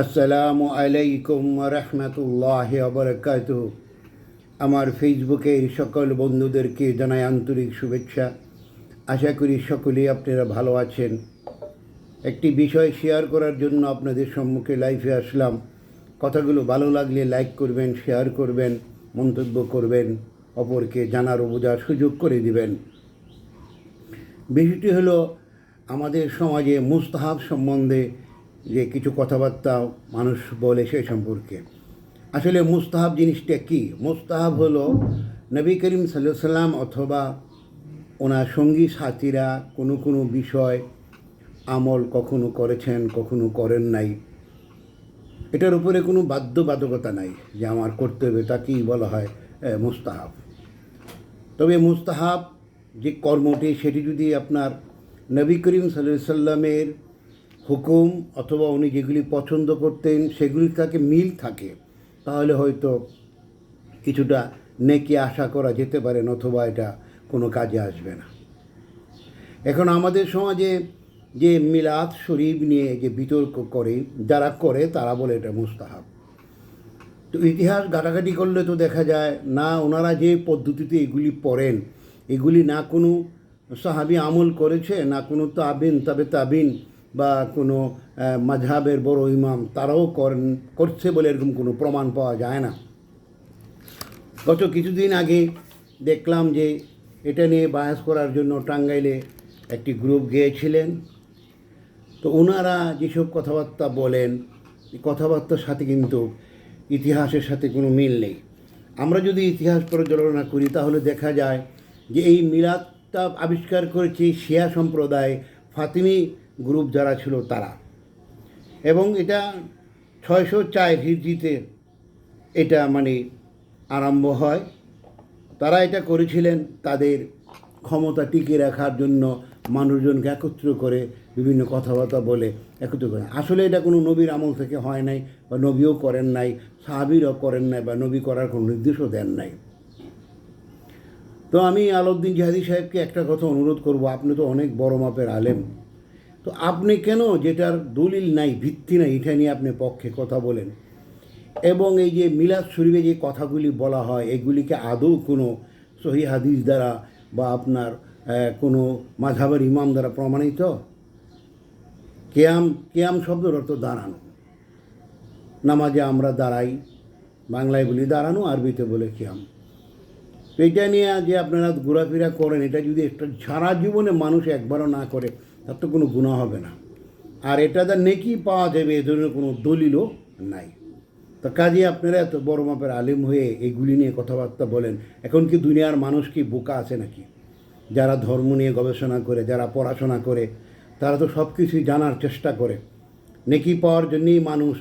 আসসালামু আলাইকুম রহমতুল্লাহ আবরকাত আমার ফেসবুকের সকল বন্ধুদেরকে জানাই আন্তরিক শুভেচ্ছা। আশা করি সকলেই আপনারা ভালো আছেন। একটি বিষয় শেয়ার করার জন্য আপনাদের সম্মুখে লাইভে আসলাম। কথাগুলো ভালো লাগলে লাইক করবেন, শেয়ার করবেন, মন্তব্য করবেন, অপরকে জানার বোঝার সুযোগ করে দিবেন। বিষয়টি হলো, আমাদের সমাজে মুস্তাহাব সম্বন্ধে যে কিছু কথাবার্তা মানুষ বলে সে সম্পর্কে। আসলে মুস্তাহাব জিনিসটা কি? মুস্তাহাব হলো নবী করিম সাল্লাম অথবা ওনার সঙ্গী সাথীরা কোনো কোনো বিষয় আমল কখনো করেছেন, কখনো করেন নাই। এটার উপরে কোনো বাধ্যবাধকতা নাই যে আমার করতে হবে তাকেই বলা হয় মুস্তাহাব। তবে মুস্তাহাব যে কর্মটি, সেটি যদি আপনার নবী করিম সাল্লামের হুকুম অথবা উনি যেগুলি পছন্দ করতেন, সেগুলির তাকে মিল থাকে। তাহলে হয়তো কিছুটা নেকি আশা করা যেতে পারেন অথবা এটা কোনো কাজে আসবে না। এখন আমাদের সমাজে যে মিলাদ শরীফ নিয়ে যে বিতর্ক করে, যারা করে, তারা বলে এটা মুস্তাহাব। তো ইতিহাস ঘাটাঘাটি করলে তো দেখা যায়, না ওনারা যে পদ্ধতিতে এগুলি পড়েন, এগুলি না কোনো সাহাবি আমল করেছে, না কোনো তাবিন, তবে তাবিন বা কোনো মাঝহাবের বড় ইমাম তারাও করেন, করছে বলে এরকম কোনো প্রমাণ পাওয়া যায় না। গত কিছুদিন আগে দেখলাম যে এটা নিয়ে বায়াস করার জন্য টাঙ্গাইলে একটি গ্রুপ গিয়েছিলেন। তো ওনারা যেসব কথাবার্তা বলেন, কথাবার্তার সাথে কিন্তু ইতিহাসের সাথে কোনো মিল নেই। আমরা যদি ইতিহাস পর্যালোচনা করি, তাহলে দেখা যায় যে এই মিলাদটা আবিষ্কার করেছে শিয়া সম্প্রদায়, ফাতিমি গ্রুপ যারা ছিল তারা। এবং এটা ছয়শো চার হিজড়িতে এটা মানে আরম্ভ হয়। তারা এটা করেছিলেন তাদের ক্ষমতা টিকিয়ে রাখার জন্য মানুষজনকে একত্র করে বিভিন্ন কথাবার্তা বলে একত্র করে। আসলে এটা কোনো নবীর আমল থেকে হয় নাই বা নবীও করেন নাই, সাহাবিরও করেন নাই বা নবী করার কোনো নির্দেশও দেন নাই। তো আমি আলাউদ্দিন জাহাদি সাহেবকে একটা কথা অনুরোধ করব, আপনি তো অনেক বড় মাপের আলেম। তো আপনি কেন যেটার দলিল নাই, ভিত্তি নাই, এটা নিয়ে আপনি পক্ষে কথা বলেন? এবং এই যে মিলাদ শরীফে যে কথাগুলি বলা হয়, এগুলিকে আদৌ কোনো সহি হাদিস দ্বারা বা আপনার কোনো মাঝাবের ইমাম দ্বারা প্রমাণিত? কেয়াম কেয়াম শব্দের অর্থ দাঁড়ানো। নামাজে আমরা দাঁড়াই, বাংলায় বলি দাঁড়ানো, আরবিতে বলে কেয়াম। এটা নিয়ে যে আপনারা ঘোরাফেরা করেন, এটা যদি একটা সারা জীবনে মানুষ একবারও না করে তার তো কোনো গুণা হবে না। আর এটা তার নেকি পাওয়া যাবে, এ ধরনের কোনো দলিলও নাই। তো কাজে আপনারা এত বড় মাপের আলিম হয়ে এগুলি নিয়ে কথাবার্তা বলেন, এখন কি দুনিয়ার মানুষ কি বোকা আছে নাকি? যারা ধর্ম নিয়ে গবেষণা করে, যারা পড়াশোনা করে, তারা তো সব কিছুই জানার চেষ্টা করে। নেকি পাওয়ার জন্যেই মানুষ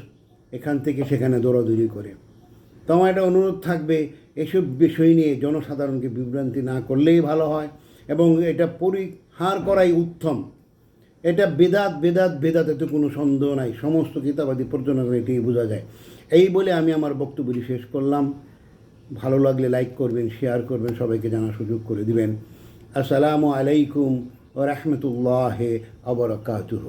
এখান থেকে সেখানে দৌড়াদৌড়ি করে। তো আমার একটা অনুরোধ থাকবে, এসব বিষয় নিয়ে জনসাধারণকে বিভ্রান্তি না করলেই ভালো হয় এবং এটা পরিহার করাই উত্তম। এটা বেদাত বেদাত বেদাত এতে কোনো সন্দেহ নাই। সমস্ত কিতাবাদি পর্যটন এটি বোঝা যায়। এই বলে আমি আমার বক্তব্যটি শেষ করলাম। ভালো লাগলে লাইক করবেন, শেয়ার করবেন, সবাইকে জানার সুযোগ করে দিবেন। আসসালামু আলাইকুম ও রহমতুল্লাহ আবরকাতুহ